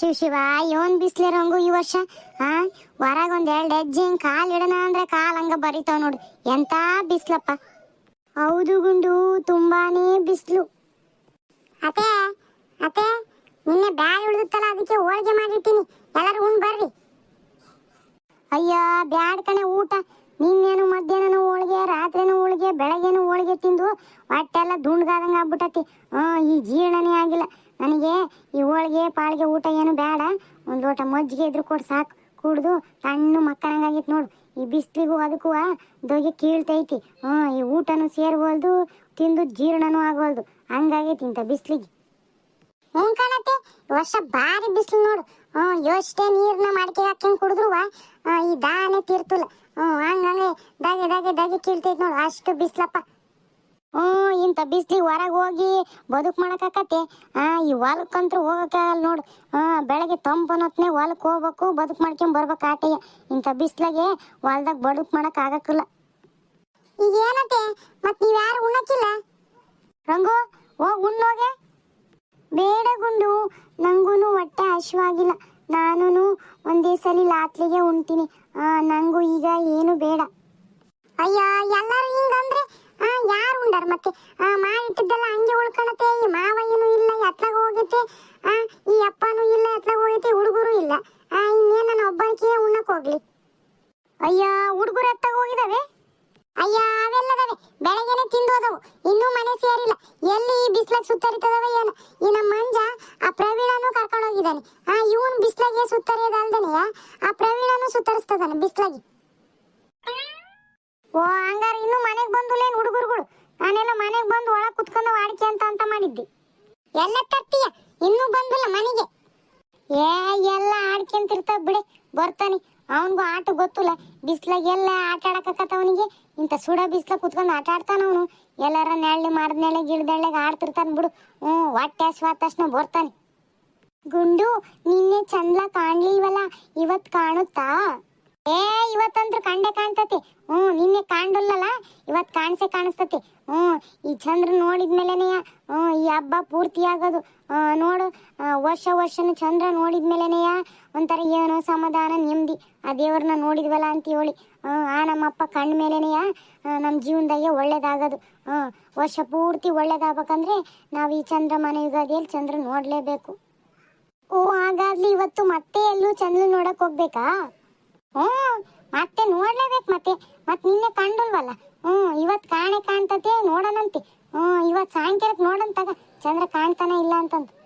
ಶಿವ ಶಿವ ಇವನ್ ಬಿಸ್ಲಿರಂಗು ಈ ವರ್ಷ? ಆ? ಹೊರಗ್ ಒಂದ್ ಎರಡ್ ಹೆಜ್ಜೆ ಹಿಂಗ್ ಕಾಲ್ ಇಡನ ಅಂದ್ರೆ ಕಾಲ್ ಹಂಗ ಬರಿತಾವ್ ನೋಡು. ಎಂತ ಬಿಸ್ಲಪ್ಪ. ಹೌದು ಗುಂಡು, ತುಂಬಾನೇ ಬಿಸ್ಲು. ಅತ್ತೆ ಅತ್ತೆ, ನಿನ್ನೆ ಬ್ಯಾಳಿ ಉಳಿದುತ್ತಲ್ಲ, ಅದಕ್ಕೆ ಹೋಳಿಗೆ ಮಾಡಿರ್ತೀನಿ. ಎಲ್ಲರೂ ಉಂಡ್ ಬರ್ರಿ. ಅಯ್ಯೋ, ಬ್ಯಾಡ್ ಕಣೆ ಊಟ. ನಿನ್ನೇನು ಮಧ್ಯಾಹ್ನನೂ ಹೋಳಿಗೆ, ರಾತ್ರಿನೂ ಹೋಳಿಗೆ, ಬೆಳಗ್ಗೆನೂ ಹೋಳಿಗೆ ತಿಂದು ಹೊಟ್ಟೆಲ್ಲ ದುಂಡ್ಗಾದಂಗೆ ಆಗ್ಬಿಟ್ಟತಿ. ಹ್ಞೂ ಈ ಜೀರ್ಣನೇ ಆಗಿಲ್ಲ. ನನಗೆ ಈ ಹೋಳಿಗೆ, ಪಾಳಿಗೆ ಊಟ ಏನು ಬೇಡ. ಒಂದು ಲೋಟ ಮಜ್ಜಿಗೆ ಇದ್ರು ಕೊಡು, ಸಾಕು. ಕುಡ್ದು ಸಣ್ಣ ಮಕ್ಕಳಂಗಾಗಿತ್ತು ನೋಡು. ಈ ಬಿಸಿಲಿಗೂ ಅದಕ್ಕೂ ದೊಗೆ ಕೀಳ್ತೈತಿ. ಹ್ಞೂ, ಈ ಊಟನೂ ಸೇರ್ವಲ್ದು, ತಿಂದು ಜೀರ್ಣನೂ ಆಗೋಲ್ದು ಹಂಗಾಗೈತಿ ಇಂಥ ಬಿಸ್ಲಿಗೆ. ಹ್ಞೂ ಕಾಣತ್ತೆ ವರ್ಷ ಭಾರಿ ಬಿಸಿಲು ನೋಡು. ಹ್ಞೂ ಎಷ್ಟೇ ನೀರನ್ನ ಮಡಿಕೆ ಹಾಕ್ಯಂಡ್ ಕುಡಿದ್ರು ಈ ದಾನೆ ತೀರ್ತಿಲ್ಲ. ಹ್ಞೂ, ಹಂಗಂಗೆ ದಾಗೆ ದಾಗೆ ದಾಗೆ ಕೀಳ್ತೈತಿ ನೋಡು. ಅಷ್ಟು ಬಿಸ್ಲಪ್ಪ. ಹ್ಞೂ ಇಂಥ ಬಿಸ್ಲಿಗೆ ಹೊರಗೆ ಹೋಗಿ ಬದುಕು ಮಾಡಕ್ಕಾಕತ್ತೆ. ಆ ಈ ಹೊಲಕ್ಕಂತೂ ಹೋಗಕ್ಕಾಗಲ್ಲ ನೋಡು. ಹಾ ಬೆಳಗ್ಗೆ ತಂಪನೊತ್ನೆ ಹೊಲಕ್ಕೆ ಹೋಗ್ಬೇಕು ಬದುಕು ಮಾಡ್ಕೊಂಡ್ ಬರ್ಬೇಕು ಆಟೆಯ ಇಂಥ ಬಿಸ್ಲಾಗೆ ಹೊಲ್ದಾಗ ಬದುಕು ಮಾಡಕ್ ಆಗಕ್ಕಿಲ್ಲ. ಈಗ ಏನತ್ತೆ? ಮತ್ ನೀವ್ ಯಾರು ಉಣ್ಣಕ್ಕಿಲ್ಲ? ರಂಗು ಹೋಗ್. ಉಣ್ಣೋಗೆ ಬೇಡ ಗುಂಡು ನಂಗೂನು ಹೊಟ್ಟೆ ಹಸಿವಾಗಿಲ್ಲ. ನಾನು ಒಂದೇ ಸಲ ಲಾತ್ಲಿಗೆ ಉಣ್ತೀನಿ. ಆ, ನಂಗೂ ಈಗ ಏನು ಬೇಡ. ಅಯ್ಯ ಎಲ್ಲರೂ ಹಿಂಗಂದ್ರೆ ಯಾರು ಉಂಡಾರ ಮತ್ತೆ? ಮಾಡಿಟ್ಟಿದ್ದೆಲ್ಲ ಹಂಗೆ ಉಳ್ಕೊಳತ್ತೆ ಈ ಮಾವ ಏನು ಇಲ್ಲ ಎತ್ಲಾಗ ಹೋಗೈತೆ. ಈ ಅಪ್ಪನೂ ಇಲ್ಲ ಎತ್ಲಾಗ ಹೋಗೈತೆ. ಹುಡುಗರು ಇಲ್ಲ. ಇನ್ನೇನ ನಾನು ಒಬ್ಬನಿಗೆ ಉಣ್ಣಕ್ ಹೋಗ್ಲಿ? ಅಯ್ಯ, ಹುಡುಗರು ಎತ್ತಾಗ ಹೋಗಿದಾವೆ? ಅಯ್ಯ ಅವೆಲ್ಲದವೆ ಬೆಳಗ್ಗೆನೆ ತಿಂದು ಹೋದವು ಇನ್ನೂ ಮನೆ ಸೇರಿಲ್ಲ. ಎಲ್ಲಿ ಈ ಬಿಸ್ಲಾಗ ಸುತ್ತರಿತದವ ಏನು? ಈ ನಮ್ಮ ಮಂಜ ಆ ಪ್ರವೀಣನು ಕರ್ಕೊಂಡು ಹೋಗಿದ್ದಾನೆ ಆ, ಇವನು ಬಿಸ್ಲಾಗೆ ಸುತ್ತರಿಯೋದಲ್ದೇನೆ ಆ ಪ್ರವೀಣನು ಸುತ್ತರಿಸ್ತದಾನೆ ಬಿಸ್ಲಾಗಿ. ಓ, ಹಂಗಾರ ಇನ್ನು ಮನೆಗೆ ಬಂದುಲೇನ್ ಹುಡುಗರುಗಳು? ನಾನೆಲ್ಲ ಮನೆಗೆ ಬಂದು ಒಳಗೆ ಕುತ್ಕೊಂಡು ವಾಡಿಕೆ ಅಂತ ಅಂತ ಮಾಡಿದ್ದಿ. ಎಲ್ಲ ತರ್ತೀಯ? ಇನ್ನೂ ಬಂದಿಲ್ಲ ಮನೆಗೆ. ಏ, ಎಲ್ಲ ಆಡ್ಕೊಂತಿರ್ತಾವ ಬಿಡೆ. ಬರ್ತಾನೆ. ಅವನಿಗೂ ಆಟ ಗೊತ್ತಿಲ್ಲ. ಬಿಸ್ಲಾಗ ಎಲ್ಲ ಆಟ ಆಡಕತ್ತ ಅವನಿಗೆ. ಇಂಥ ಸುಡ ಬಿಸ್ಲಾಗ ಕುತ್ಕೊಂಡು ಆಟ ಆಡ್ತಾನ ಅವನು. ಎಲ್ಲಾರ ನೆಳ್ಳಿ ಮರದ್ನೆಳೆ ಗಿಡದೆಳ್ಳೆಗೆ ಆಡ್ತಿರ್ತಾನೆ ಬಿಡು. ಹ್ಞೂ, ಹೊಟ್ಟೆ ಹಸ್ವಾದ ತಕ್ಷಣ ಬರ್ತಾನೆ. ಗುಂಡು, ನಿನ್ನೆ ಚಂದ್ಲ ಕಾಣ್ಲಿಲ್ವಲ್ಲ? ಇವತ್ತು ಕಾಣುತ್ತಾ? ಏ ಇವತ್ತಂದ್ರು ಕಂಡೆ ಕಾಣ್ತತಿ. ಹ್ಞೂ ನಿನ್ನೆ ಕಾಣ್ದಲ್ಲಲ್ಲ ಇವತ್ ಕಾಣಿಸೆ ಕಾಣಿಸ್ತತಿ. ಹ್ಞೂ ಈ ಚಂದ್ರ ನೋಡಿದ್ಮೇಲೆನೆ ಹ್ಞೂ ಈ ಹಬ್ಬ ಪೂರ್ತಿ ಆಗೋದು. ನೋಡು ವರ್ಷ ವರ್ಷನೂ ಚಂದ್ರ ನೋಡಿದ್ಮೇಲೆನೆಯ ಒಂಥರ ಏನೋ ಸಮಾಧಾನ, ನೆಮ್ಮದಿ. ಆ ದೇವ್ರನ್ನ ನೋಡಿದ್ವಲ್ಲ ಅಂತ ಹೇಳಿ ಆ ನಮ್ಮಪ್ಪ ಕಣ್ಣ ಮೇಲೆನೆಯ ನಮ್ಮ ಜೀವನದಾಗೆ ಒಳ್ಳೇದಾಗೋದು. ಹ್ಞೂ ವರ್ಷ ಪೂರ್ತಿ ಒಳ್ಳೇದಾಗಬೇಕಂದ್ರೆ ನಾವು ಈ ಚಂದ್ರಮಾನ ಯುಗಾದಿಯಲ್ಲಿ ಚಂದ್ರ ನೋಡಲೇಬೇಕು. ಓ, ಹಾಗಾದ್ಲಿ ಇವತ್ತು ಮತ್ತೆ ಎಲ್ಲೂ ಚಂದ್ರ ನೋಡಕ್ಕೆ ಹೋಗ್ಬೇಕಾ? ಹ್ಞೂ, ಮತ್ತೆ ನೋಡ್ಲೇಬೇಕು ಮತ್ತೆ. ಮತ್ತೆ ನಿನ್ನೆ ಕಂಡಲ್ವಲ್ಲ? ಹ್ಮ್ ಇವತ್ತು ಕಾಣೆ ಕಾಣ್ತತೆ, ನೋಡೋಣಂತೆ. ಹ್ಮ್ ಇವತ್ತು ಸಾಯಂಕಾಲಕ್ಕೆ ನೋಡಂತಾಗ ಚಂದ್ರ ಕಾಣ್ತಾನೆ ಇಲ್ಲ ಅಂತಂದು.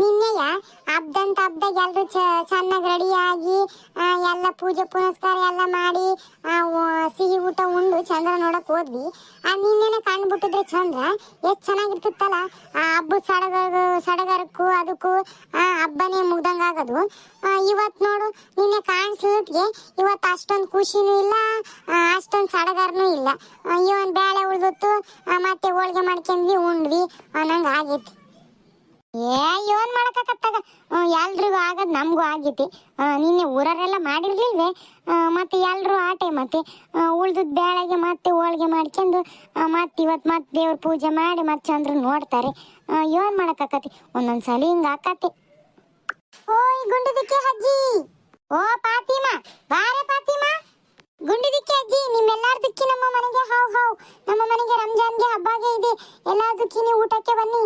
ನಿನ್ನೆಯ ಹಬ್ಬದಂತ ಹಬ್ಬದಾಗ ಎಲ್ಲರೂ ಚೆನ್ನಾಗಿ ರೆಡಿಯಾಗಿ ಎಲ್ಲ ಪೂಜೆ ಪುನಸ್ಕಾರ ಎಲ್ಲ ಮಾಡಿ ಸಿಹಿ ಊಟ ಉಂಡು ಚಂದ್ರ ನೋಡಕ್ ಹೋದ್ವಿ. ಆ, ನಿನ್ನೆನೆ ಕಂಡ್ಬಿಟ್ಟಿದ್ರೆ ಚಂದ್ರ ಎಷ್ಟು ಚೆನ್ನಾಗಿರ್ತಿತ್ತಲ್ಲ. ಆ, ಹಬ್ಬದ ಸಡಗರ ಸಡಗರಕ್ಕೂ ಅದಕ್ಕೂ, ಆ, ಹಬ್ಬನೇ ಮುಗ್ದಂಗ ಆಗೋದು. ಇವತ್ತು ನೋಡು, ನಿನ್ನೆ ಕಾಣಿಸ್ಲಿಕ್ಕೆ ಇವತ್ತು ಅಷ್ಟೊಂದು ಖುಷಿನೂ ಇಲ್ಲ ಅಷ್ಟೊಂದು ಸಡಗರನೂ ಇಲ್ಲ. ಇವನ್ ಬೇಳೆ ಉಳ್ದೊತ್ತು ಮತ್ತೆ ಹೋಳಿಗೆ ಮಾಡ್ಕೊಂಡ್ವಿ, ಉಂಡ್ವಿ. ಅನ್ನಂಗೆ ಆಗೈತಿ ಏ, ಏನ್ ಮಾಡಕತ್ತಾಗ ಎಲ್ರಿಗೂ ಆಗದ್, ನಮಗೂ ಆಗೈತಿ. ನಿನ್ನೆ ಊರರೆಲ್ಲ ಮಾಡಿರ್ಲಿಲ್ವೇ? ಮತ್ತೆ ಎಲ್ರು ಆಟೆ ಮತ್ತೆ ಉಳ್ದದ್ ಬೇಳೆಗೆ ಮತ್ತೆ ಹೋಳ್ಗೆ ಮಾಡ್ಕೊಂಡು ಮತ್ತೆ ಇವತ್ತು ಮತ್ತೆ ದೇವ್ರ ಪೂಜೆ ಮಾಡಿ, ಮತ್ತೆ ಚಂದ್ರ ನೋಡ್ತಾರೆ. ಏನ್ ಒಂದೊಂದ್ ಸಲ ಹಿಂಗ ಆಕತಿ. ಓಯ್, ಗುಂಡಿದಿಕ್ಕೆ ಅಜ್ಜಿ! ಓ, ಪಾತಿಮಾ! ಬಾರೆ ಪಾತಿಮಾ! ಗುಂಡಿದಿಕ್ಕೆ ಅಜ್ಜಿ ನಿಮ್ಮೆಲ್ಲಾರ್ದಕ್ಕೆ ನಮ್ಮ ಮನೆಗೆ ಹಾವ್ ಹಾವ್. ನಮ್ಮ ಮನೆಗೆ ರಂಜಾನ್ಗೆ ಹಬ್ಬಗೆ ಇದೆ. ಎಲ್ಲಾ ನೀವು ಊಟಕ್ಕೆ ಬನ್ನಿ.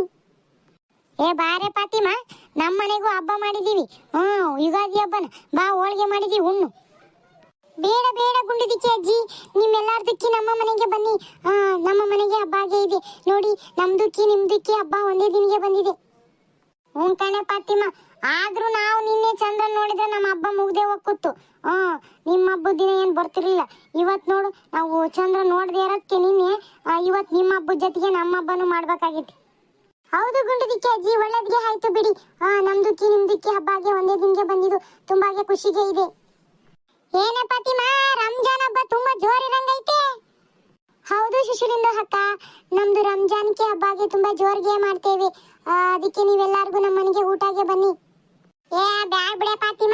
ಏ ಬಾರೆ ಪಾತಿಮಾ. ನಮ್ಮ ಮನೆಗೂ ಹಬ್ಬ ಮಾಡಿದೀವಿ. ಹ್ಮ್ ಯುಗಾದಿ ಹಬ್ಬನ. ಬಾ, ಹೋಳಿಗೆ ಮಾಡಿದೀವಿ ಉಣ್ಣು. ಬೇಡ ಬೇಡ ಗುಂಡಿದಿಕ್ಕೆ ಅಜ್ಜಿ. ನಿಮ್ಮೆಲ್ಲಾರ ದಿಕ್ಕಿ ನಮ್ಮ ಮನೆಗೆ ಬನ್ನಿ. ಹಾ, ನಮ್ಮ ಮನೆಗೆ ಹಬ್ಬ ಆಗೇ ಇದೆ. ನೋಡಿ, ನಮ್ದುಕ್ಕಿ, ನಿಮ್ದುಕ್ಕಿ ಹಬ್ಬ ಒಂದೇ ದಿನಗೆ ಬಂದಿದೆ. ಹ್ಞೂ ಕಣೆ ಪಾತಿಮಾ. ಆದ್ರೂ ನಾವು ನಿನ್ನೆ ಚಂದ್ರ ನೋಡಿದ್ರೆ ನಮ್ಮ ಹಬ್ಬ ಮುಗ್ದೆ ಹೋಗುತ್ತು ಹ್ಮ್ ನಿಮ್ಮ ಹಬ್ಬದ ದಿನ ಏನ್ ಬರ್ತಿರ್ಲಿಲ್ಲ. ಇವತ್ ನೋಡು, ನಾವು ಚಂದ್ರ ನೋಡದೆ ಇರೋದಕ್ಕೆ ನಿನ್ನೆ ಇವತ್ತು ಇವತ್ ನಿಮ್ಮ ಹಬ್ಬದ ಜೊತೆಗೆ ನಮ್ಮ ಹಬ್ಬನೂ ಮಾಡ್ಬೇಕಾಗಿತ್ತು. ಹೌದು ಗುಂಡದಿಕ್ಕೆ ಅಜ್ಜಿ, ಒಳ್ಳೆದಿಗೆ ಆಯ್ತು ಬಿಡಿ. ಆ ನಮ್ದುಕ್ಕಿ ನಿಮ್ದುಕ್ಕಿ ಹಬ್ಬಗೆ ಒಂದೇ ದಿನಕ್ಕೆ ಬಂದಿದ್ದು ತುಂಬಾಗೆ ಖುಷಿಗೆ ಇದೆ. ಏನ ಪಾತಿಮಾ ರಂಜಾನ್ ಹಬ್ಬ ತುಂಬಾ ಜೋರಿರಂಗೈತೆ. ಹೌದು ಶಿಶುರಿಂದ ಅಕ್ಕ, ನಮ್ದು ರಂಜಾನ್ಗೆ ಹಬ್ಬಗೆ ತುಂಬಾ ಜೋರ್ಗೆ ಮಾಡ್ತೇವೆ. ಅದಕ್ಕೆ ನೀವೆಲ್ಲಾರ್ಗು ನಮ್ಮ ಮನೆಗೆ ಊಟಗೆ ಬನ್ನಿ. ಏ ಬ್ಯಾಗ್ ಬಿಡೆ ಪಾತಿಮ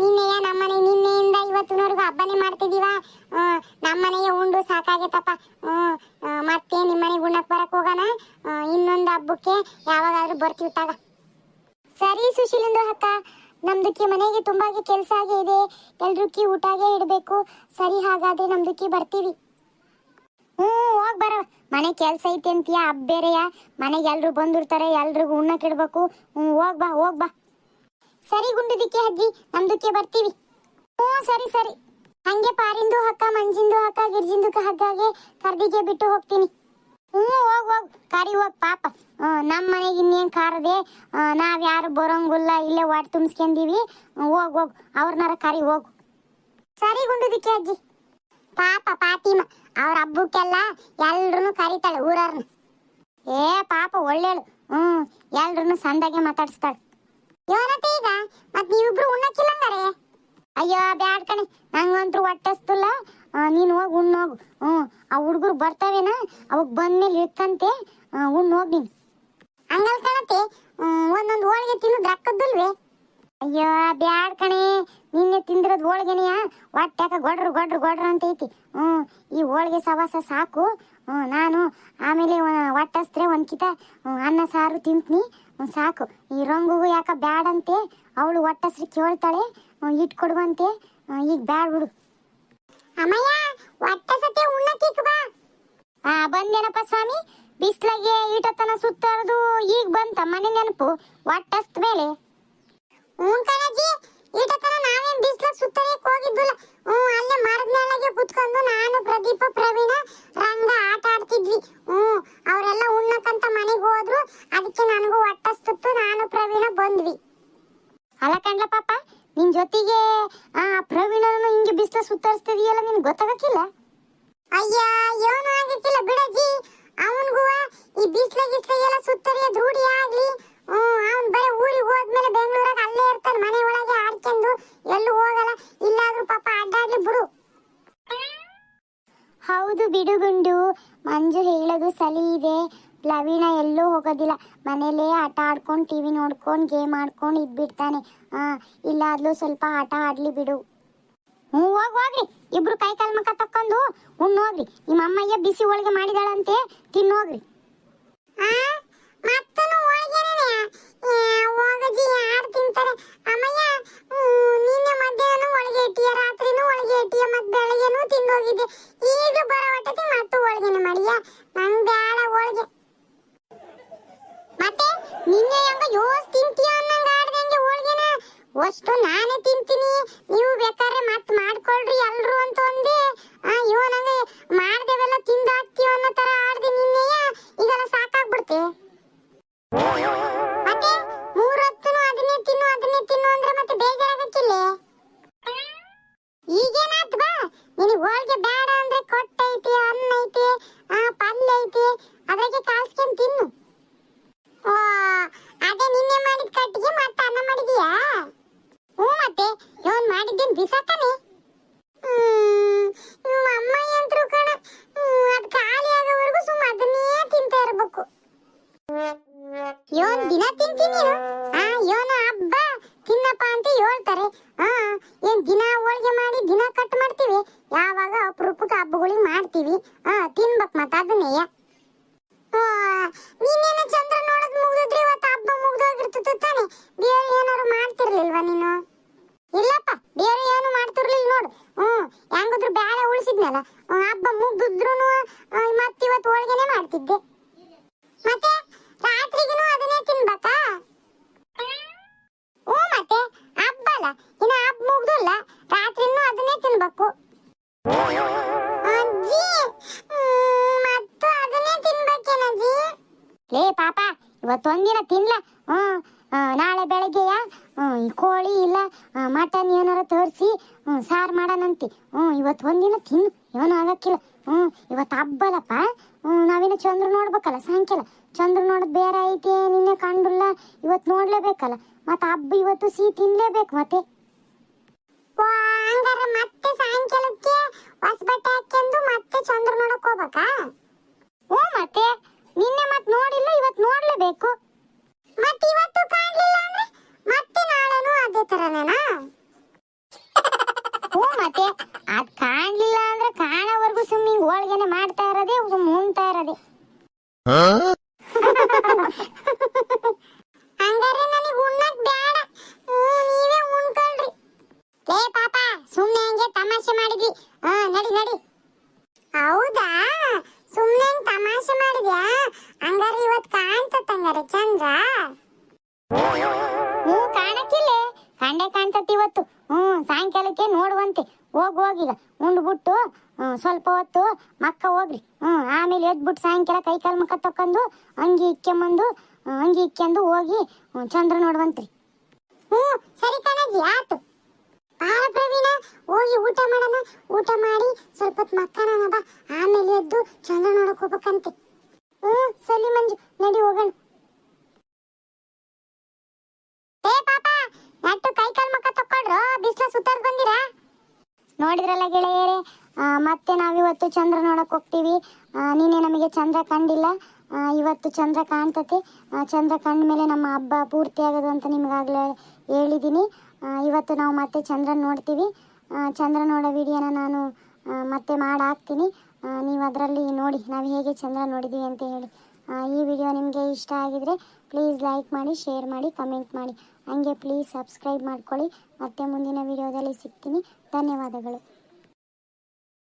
ನಿನ್ನೆಯ ನಮ್ಮ ಮನೆ ನಿನ್ನೆಯಿಂದ ಇವತ್ತಿನವರೆಗೂ ಹಬ್ಬನೇ ಮಾಡ್ತಿದೀವ ಆ, ನಮ್ಮ ಮನೆಗೆ ಉಂಡು ಸಾಕಾಗೈತಪ್ಪ. ಮತ್ತೆ ನಿಮ್ಮ ಮನೆಗೆ ಉಣ್ಣಕ್ ಬರಕ್ ಹೋಗೋಣ? ಇನ್ನೊಂದು ಹಬ್ಬಕ್ಕೆ ಯಾವಾಗಾದ್ರೂ ಬರ್ತೀವಿ ತಾಗ. ಸರಿ ಸುಶೀಲಿಂದು ಅಕ್ಕ. ನಮ್ದಕ್ಕೆ ಮನೆಗೆ ತುಂಬಾಗೆ ಕೆಲಸ ಆಗೇ ಇದೆ. ಎಲ್ರಕ್ಕಿ ಊಟಾಗೆ ಇಡಬೇಕು. ಸರಿ ಹಾಗಾದ್ರೆ ನಮ್ದಕ್ಕೆ ಬರ್ತೀವಿ. ಹ್ಞೂ ಹೋಗಿ ಬರ. ಮನೆ ಕೆಲಸ ಐತಿ ಅಂತೀಯ ಹಬ್ಬ ಬೇರೆಯ? ಮನೆಗೆ ಎಲ್ಲರೂ ಬಂದಿರ್ತಾರೆ ಎಲ್ರಿಗೂ ಉಣ್ಣಕ್ಕೆ ಇಡ್ಬೇಕು. ಹ್ಞೂ ಹೋಗ್ ಬಾ ಹೋಗ್ ಬಾ. ಸರಿ ಗುಂಡುದಿಕ್ಕೆ ಅಜ್ಜಿ ನಮ್ದಕ್ಕೆ ಬರ್ತೀವಿ. ಹ್ಞೂ, ಸರಿ ಸರಿ. ಹಂಗೆ ಪಾರಿಂದು ಹಕ್ಕ ಮಂಜಿಂದು ಹಕ್ಕ ಗಿರ್ಜಿಂದು ಹಗ್ಗಾಗೆ ಕರ್ದಿಗೆ ಬಿಟ್ಟು ಹೋಗ್ತೀನಿ. ಹ್ಞೂ, ಹೋಗ್ ಹೋಗ್. ಕರಿ, ಹೋಗ್, ಪಾಪ. ನಮ್ಮ ಮನೆಗೆ ಇನ್ನೇನು ಕಾರದೆ ನಾವು ಯಾರು ಬರೋಂಗಿಲ್ಲ, ಇಲ್ಲೇ ವಾಟ್ ತುಂಬಿಸ್ಕೊಂಡೀವಿ ಹೋಗ್ ಹೋಗ್. ಅವ್ರನ್ನಾರ ಕರಿ, ಹೋಗು. ಸರಿ ಗುಂಡುದಿಕ್ಕೆ ಅಜ್ಜಿ ಪಾಪ, ಪಾತಿಮ. ಅವ್ರ ಹಬ್ಬಕ್ಕೆಲ್ಲ ಎಲ್ರು ಕರಿತಾಳೆ ಊರವ್ರನ್ನ ಏ, ಪಾಪ, ಒಳ್ಳೇಳು. ಹ್ಮ್ ಎಲ್ರು ಸಂದಾಗೆ ಮಾತಾಡಿಸ್ತಾಳೆ. ಏನತ್ತೆ ನೀವಿಬ್ರು ಉಣ್ಣಕ್ಕಿಲ್ಲಂಗಾರೆ ಅಯ್ಯೋ, ಬ್ಯಾಡ್ ಕಣೆ. ನಂಗಂತೂ ಹೊಟ್ಟೆಸ್ತಲ್ಲ. ನೀನು ಹೋಗಿ ಉಣ್ಣೋಗು ಹ್ಞೂ, ಆ ಹುಡುಗರು ಬರ್ತಾವೇನ? ಅವಾಗ ಬಂದ್ಮೇಲೆ ಇತ್ತಂತೆ ಉಣ್ಣೋಗ್ ನೀನ್. ಹಂಗಲ್ ಕಣತೆ. ಒಂದೊಂದು ಹೋಳಿಗೆ ತಿನ್ನೋದು ರಕ್ಕದ್ದಲ್ವೇ? ಅಯ್ಯೋ, ಬ್ಯಾಡ್ ಕಣೆ. ನಿನ್ನೆ ತಿಂದಿರೋದು ಹೋಳಿಗೆನೆಯ? ಹೊಟ್ಯಾಕ ಗೊಡ್ರು ಗೊಡ್ರು ಗೊಡ್ರು ಅಂತ ಐತಿ. ಹ್ಞೂ, ಈ ಹೋಳಿಗೆ ಸವಾಸ ಸಾಕು. ನಾನು ಆಮೇಲೆ ಹೊಟ್ಟಸ್ತ್ರೆ ಒಂದು ಕಿತ ಅನ್ನ ಸಾರು ತಿಂತೀನಿ. ಸಾಕು. ಈ ರಂಗುಗೂ ಯಾಕ ಬ್ಯಾಡಂತೆ? ಅವಳು ಒಟ್ಟಸ್ರಿ ಕೇಳ್ತಾಳೆ ಇಟ್ ಕೊಡುವಂತೆ. ಈಗ ಬ್ಯಾಡ್ ಬಿಡು. ಅಮ್ಮಯ್ಯ ಹೊಟ್ಟಸತೆ ಉಣ್ಣಕ್ಕಿಕ್ ಬಾ. ಆ ಬಂದೇನಪ್ಪ ಸ್ವಾಮಿ? ಬಿಸ್ಲಾಗೆ ಈಟತನ ಸುತ್ತಾರದು ಈಗ ಬಂತ ಮನೆ ನೆನಪು. ಒಟ್ಟಸ್ತ ಮೇಲೆ. ಹ್ಞೂ ಕಣಜ್ಜಿ ಈಟತನ ನಾವೇನ್ ಬಿಸ್ಲ ಸುತ್ತಲಿಕ್ ಹೋಗಿದ್ದಿಲ್ಲ. ಹ್ಞೂ, ಅಲ್ಲೇ ಮರದ ನೆಲಗೆ ಕುತ್ಕೊಂಡು ನಾನು, ಪ್ರದೀಪ, ಪ್ರವೀಣ, ರಂಗ ಆಟ ಆಡ್ತಿದ್ವಿ. ಹ್ಞೂ, ಅವರೆಲ್ಲ ಉಣ್ಣಕ್ಕಂತ ಮನೆಗೆ ಹೋದ್ರು. ಅದಕ್ಕೆ ನನಗೂ ಹೊಟ್ಟಸ್ತಿತ್ತು, ನಾನು, ಪ್ರವೀಣ ಬಂದ್ವಿ. ಅಲ್ಲ ಕಂಡ್ಲ ಪಾಪ, ನಿನ್ ಜೊತೆಗೆ, ಆ, ಪ್ರವೀಣನು ಹಿಂಗೆ ಬಿಸ್ಲ ಸುತ್ತರಿಸ್ತಿದೀಯಲ್ಲ ನಿನ್ ಗೊತ್ತಾಗಕ್ಕಿಲ್ಲ? ಅಯ್ಯ, ಏನು ಆಗಕ್ಕಿಲ್ಲ ಬಿಡಜ್ಜಿ. ಅವನ್ಗೂ ಈ ಬಿಸ್ಲ ಗಿಸ್ಲ ಎಲ್ಲ ಸುತ್ತರಿಯೋದ್ ರೂಢಿ ಆಗ್ಲಿ. ಹ್ಮ್ ಅವ್ನ್ ಬರೀ ಊರಿಗೆ ಹೋದ್ಮೇಲೆ ಬೆಂಗಳೂರಾಗ ಅಲ್ಲೇ ಇರ್ತಾನೆ ಮನೆ ಒಳಗೆ ಆಡ್ಕೊಂಡು ಎಲ್ಲೂ ಹೋಗಲ್ಲ. ಇಲ್ಲಾದ್ರೂ ಪಾಪ ಅಡ್ಡಾಡ್ಲಿ ಬಿಡು. ಹೌದು ಬಿಡುಗುಂಡು ಮಂಜು ಹೇಳೋದು ಸಲಿ ಇದೆ. ಲವೀಣ ಎಲ್ಲೂ ಹೋಗೋದಿಲ್ಲ. ಮನೇಲೇ ಆಟ ಆಡ್ಕೊಂಡು ಟಿವಿ ನೋಡ್ಕೊಂಡು ಗೇಮ್ ಆಡ್ಕೊಂಡು ಇದ್ಬಿಡ್ತಾನೆ. ಆ ಇಲ್ಲಾದ್ಲೂ ಸ್ವಲ್ಪ ಆಟ ಆಡ್ಲಿ ಬಿಡು. ಹ್ಞೂ ಹೋಗಿ ಹೋಗ್ರಿ ಇಬ್ರು ಕೈ ಕಾಲ್ ಮಕ್ಕ ತಕ್ಕೊಂಡು ಉಣ್ಣು ಹೋಗ್ರಿ ನಿಮ್ಮ ಅಮ್ಮಯ್ಯ ಬಿಸಿ ಹೋಳಿಗೆ ಮಾಡಿದಾಳಂತೆ ತಿನ್ನೋಗ್ರಿ ಮತ್ತನು ಅದ್ರಾಗೆ ಕಾಲ್ಸ್ಕೊಂಡ್ ತಿನ್ನು. ಓ, ಅದೇ ನಿನ್ನೆ ಮಾಡಿದ ಕಟ್ಟಿಗೆ ಮತ್ತೆ ಅನ್ನ ಮಾಡಿದೀಯಾ? ಹ್ಞೂ ಮತ್ತೆ, ಇವನ್ ಮಾಡಿದ್ದೇನ್ ಬಿಸಾಕನೆ ಇವ್ ಅಮ್ಮ ಯಂತ್ರು ಕಣ, ಹ್ಮ್ ಖಾಲಿ ಆಗೋವರೆಗೂ ಸುಮ್ಮ ಅದನ್ನೇ ತಿಂತಾ ಇರಬೇಕು. ಇವನ್ ದಿನ ತಿಂತೀನಿ ಆ, ಇವನ ಹಬ್ಬ, ತಿನ್ನಪ್ಪ ಅಂತ ಹೇಳ್ತಾರೆ. ಆ, ಏನ್ ದಿನ ಹೋಳಿಗೆ ಮಾಡಿ ದಿನ ಕಟ್ ಮಾಡ್ತೀವಿ? ಯಾವಾಗ ಅಪರೂಪಕ್ಕೆ ಹಬ್ಬಗಳಿಗೆ ಮಾಡ್ತೀವಿ? ಆ, ತಿನ್ಬೇಕು ಮತ್ತೆ ಅದನ್ನೇ ನೀನೇನು ಚಂದ್ರ ನೋಡೋದ್ ಮುಗ್ದಿದ್ರಿ, ಇವತ್ತು ಹಬ್ಬ ಮುಗ್ದೋಗಿರ್ತದ ತಾನೆ. ಬೇರೆ ಏನಾರು ಮಾಡ್ತಿರ್ಲಿಲ್ವಾ ನೀನು? ಇಲ್ಲಪ್ಪ ಬೇರೆ ಏನು ಮಾಡ್ತಿರ್ಲಿಲ್ಲ ನೋಡು. ಹ್ಮ್, ಹೆಂಗಿದ್ರು ಬ್ಯಾಳೆ ಉಳಿಸಿದ್ನಲ್ಲ ಹಬ್ಬ ಮುಗ್ದಿದ್ರು ಮತ್ತಿವತ್ತು ಹೋಳಿಗೆನೆ ಮಾಡ್ತಿದ್ದೆ ಮತ್ತೆ ರಾತ್ರಿಗೂ ಅದನ್ನೇ ತಿನ್ಬೇಕಾ ಹ್ಞೂ ಮತ್ತೆ ಹಬ್ಬ ಅಲ್ಲ ಇನ್ನ ಹಬ್ಬ ಮುಗ್ದಿಲ್ಲ ರಾತ್ರಿನೂ ಅದನ್ನೇ ತಿನ್ಬೇಕು ಅಜ್ಜಿ ಹ್ಮ್, ಮತ್ತು ಅದನ್ನೇ ತಿನ್ಬೇಕೇನಜ್ಜಿ ಲೇ ಪಾಪ ಇವತ್ತೊಂದಿನ ತಿನ್ಲ ಹ್ಮ್ ಆ, ನಾಳೆ ಬೆಳಗ್ಗೆಯ ಹ್ಮ್, ಈ ಕೋಳಿ ಇಲ್ಲ ಮಟನ್ ಏನಾರ ತೋರಿಸಿ ಸಾರು ಮಾಡೋಣಂತಿ ಹ್ಞೂ ಇವತ್ತು ಒಂದಿನ ತಿನ್ನು, ಏನೂ ಆಗಕ್ಕಿಲ್ಲ. ಹ್ಞೂ ಇವತ್ತು ಹಬ್ಬಲಪ್ಪ ಹ್ಞೂ ನಾವಿನ್ನು ಚಂದ್ರ ನೋಡ್ಬೇಕಲ್ಲ, ಸಾಯಂಕಾಲ. ಚಂದ್ರ ನೋಡೋದು ಬೇರೆ ಐತೆ, ನಿನ್ನೆ ಕಂಡಿಲ್ಲ ಇವತ್ತು ನೋಡ್ಲೇಬೇಕಲ್ಲ. ಮತ್ತೆ ಹಬ್ಬ ಇವತ್ತು ಸಿಹಿ ತಿನ್ಲೇಬೇಕು ಮತ್ತೆ. ಮತ್ತೆ ಸಾಯಂಕಾಲಕ್ಕೆ ಹೊಸ ಬಟ್ಟೆ ಮತ್ತೆ ಚಂದ್ರ ನೋಡಕ್ ಹೋಗ್ಬೇಕಾ ಹ್ಞೂ ಮತ್ತೆ ನಿನ್ನೆ ಮತ್ತೆ ನೋಡಿಲ್ಲ ಇವತ್ತು ನೋಡ್ಲೇಬೇಕು ಮತ್ತೆ ಇವತ್ತು ಕಾಣ್ಲಿಲ್ಲ ಅಂದ್ರೆ ಮತ್ತೆ ನಾಳೆನೂ ಅದೇ ತರನೇನಾ ಹ್ಞೂ ಮತ್ತೆ ಅದ್ ಕಾಣ್ಲಿಲ್ಲ ಅಂದ್ರೆ ಕಾಣೋವರೆಗೂ ಸುಮ್ಮನೆ ಹಿಂಗ್ ಹೋಳ್ಗೆನೆ ಮಾಡ್ತಾ ಇರೋದೇ ಸುಮ್ಮನೆ ಉಣ್ತಾ ಇರೋದೇ ಹಂಗಾರೆ ನನಗೆ ಉಣ್ಣಕ್ ಚಂದ್ರೆ ಕಾಣ್ತತಿ ಇವತ್ತು ಹ್ಮ್ ಸಾಯಂಕಾಲಕ್ಕೆ ನೋಡುವಂತೆ. ಹೋಗ್ ಹೋಗೀಗ ಉಂಡ್ಬಿಟ್ಟು ಸ್ವಲ್ಪ ಹೊತ್ತು ಮಕ್ಕ ಹೋಗ್ರಿ ಹ್ಞೂ ಆಮೇಲೆ ಎದ್ಬಿಟ್ಟು ಸಾಯಂಕಾಲ ಕೈ ಕಾಲು ಮುಖ ತಕೊಂಡು ಅಂಗಿ ಇಕ್ಕೊಂಬಂದು ಅಂಗಿ ಇಕ್ಕೊಂಡು ಹೋಗಿ ಚಂದ್ರ ನೋಡುವಂತ್ರಿ. ಹ್ಞೂ, ಸರಿ ಕಣಜ್ಜಿ ಆತು ಬಾಳ ಹೋಗಿ ಊಟ ಮಾಡೋಣ. ಊಟ ಮಾಡಿ ಸ್ವಲ್ಪ ಹೊತ್ತು ಮಕ್ಕಣ ಬಾ. ಆಮೇಲೆ ಎದ್ದು ಚಂದ್ರ ನೋಡಕ್ ಹೋಗ್ಬೇಕಂತೆ. ಹ್ಞೂ, ಸರಿ ಮಂಜು, ನಡಿ ಹೋಗೋಣ ಏ ಪಾಪ ನಟ್ಟು ಕೈ ಕಾಲ್ ಮಕ್ಕ ತಕ್ಕೊಡ್ರು ಬಿಸ್ಲ ಸುತ್ತಾಡ್ ಬಂದಿರಾ ನೋಡಿದ್ರಲ್ಲ ಗೆಳೆಯರೇ ಮತ್ತೆ ನಾವಿವತ್ತು ಚಂದ್ರ ನೋಡಕ್ ಹೋಗ್ತೀವಿ. ನೀನೆ ನಿನ್ನೆ ನಮಗೆ ಚಂದ್ರ ಕಂಡಿಲ್ಲ. ಇವತ್ತು ಚಂದ್ರ ಕಾಣ್ತತೆ. ಚಂದ್ರ ಕಂಡ ಮೇಲೆ ನಮ್ಮ ಹಬ್ಬ ಪೂರ್ತಿ ಆಗೋದು ಅಂತ ನಿಮಗಾಗಲೇ ಹೇಳಿದ್ದೀನಿ ಇವತ್ತು ನಾವು ಮತ್ತೆ ಚಂದ್ರ ನೋಡ್ತೀವಿ. ಚಂದ್ರ ನೋಡೋ ವಿಡಿಯೋನ ನಾನು ಮತ್ತೆ ಮಾಡಾಕ್ತೀನಿ. ನೀವು ಅದರಲ್ಲಿ ನೋಡಿ, ನಾವು ಹೇಗೆ ಚಂದ್ರ ನೋಡಿದ್ದೀವಿ ಅಂತ ಹೇಳಿ. ಈ ವಿಡಿಯೋ ನಿಮಗೆ ಇಷ್ಟ ಆಗಿದರೆ ಪ್ಲೀಸ್ ಲೈಕ್ ಮಾಡಿ, ಶೇರ್ ಮಾಡಿ, ಕಮೆಂಟ್ ಮಾಡಿ. ಹಂಗೆ ಪ್ಲೀಸ್ ಸಬ್ಸ್ಕ್ರೈಬ್ ಮಾಡ್ಕೊಳ್ಳಿ. ಮತ್ತೆ ಮುಂದಿನ ವಿಡಿಯೋದಲ್ಲಿ ಸಿಗ್ತೀನಿ. ಧನ್ಯವಾದಗಳು.